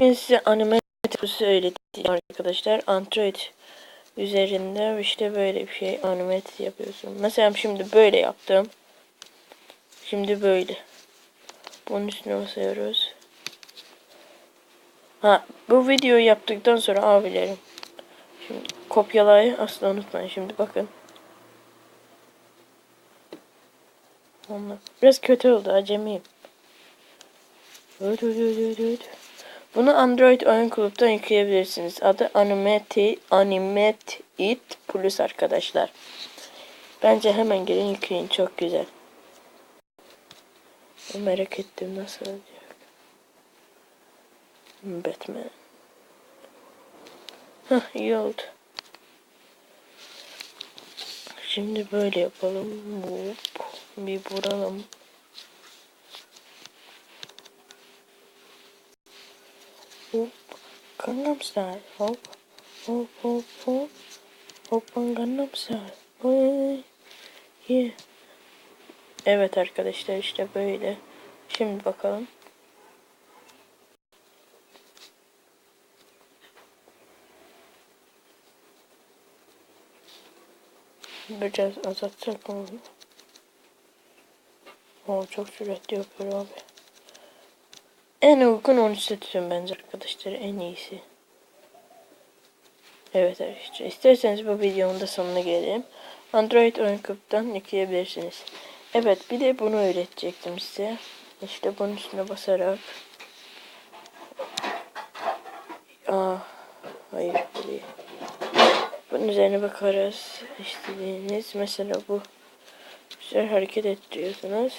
Ben size anime söyledim arkadaşlar. Android üzerinde işte böyle bir şey animat yapıyorsun. Mesela şimdi böyle yaptım. Şimdi böyle. Bunun üstüne basıyoruz. Ha bu videoyu yaptıktan sonra abilerim. Şimdi kopyalayı asla unutmayın. Şimdi bakın. Onlar. Biraz kötü oldu acemiyim. Öt, öt, öt, öt, öt. Bunu Android oyun kulüpten yükleyebilirsiniz. Adı Animate, Animate It Plus arkadaşlar. Bence hemen gelin yükleyin. Çok güzel. Merak ettim nasıl olacak. Batman. Hah iyi oldu. Şimdi böyle yapalım. Bir vuralım. Hop. Gangnam Style. Hop. Hop hop hop. Hop Gangnam Style. Oy. Yeah. Evet arkadaşlar işte böyle. Şimdi bakalım. Biraz azaltsak onu? Oo, çok süratli yapıyor abi. En uygun 13 seçiyorum bence arkadaşlar en iyisi. Evet arkadaşlar isterseniz bu videonun da sonuna gelelim. Android oyun kuptan yükleyebilirsiniz. Evet bir de bunu öğretecektim size. İşte bunun üstüne basarak. Aa, hayır bu değil. Bunun üzerine bakarız. İstediğiniz mesela bu. Güzel hareket ettiriyorsunuz.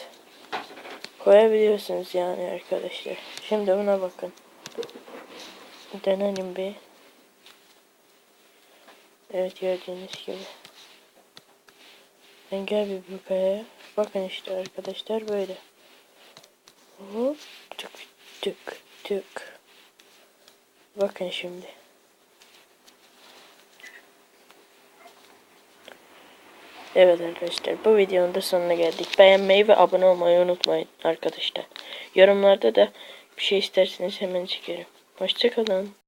Koyabiliyorsunuz yani arkadaşlar. Şimdi buna bakın. Denelim bir. Evet gördüğünüz gibi. Engel bir bukaya. Bakın işte arkadaşlar böyle. Hop tık tık tık. Bakın şimdi. Evet arkadaşlar bu videonun da sonuna geldik. Beğenmeyi ve abone olmayı unutmayın arkadaşlar. Yorumlarda da bir şey isterseniz hemen çekerim. Hoşçakalın.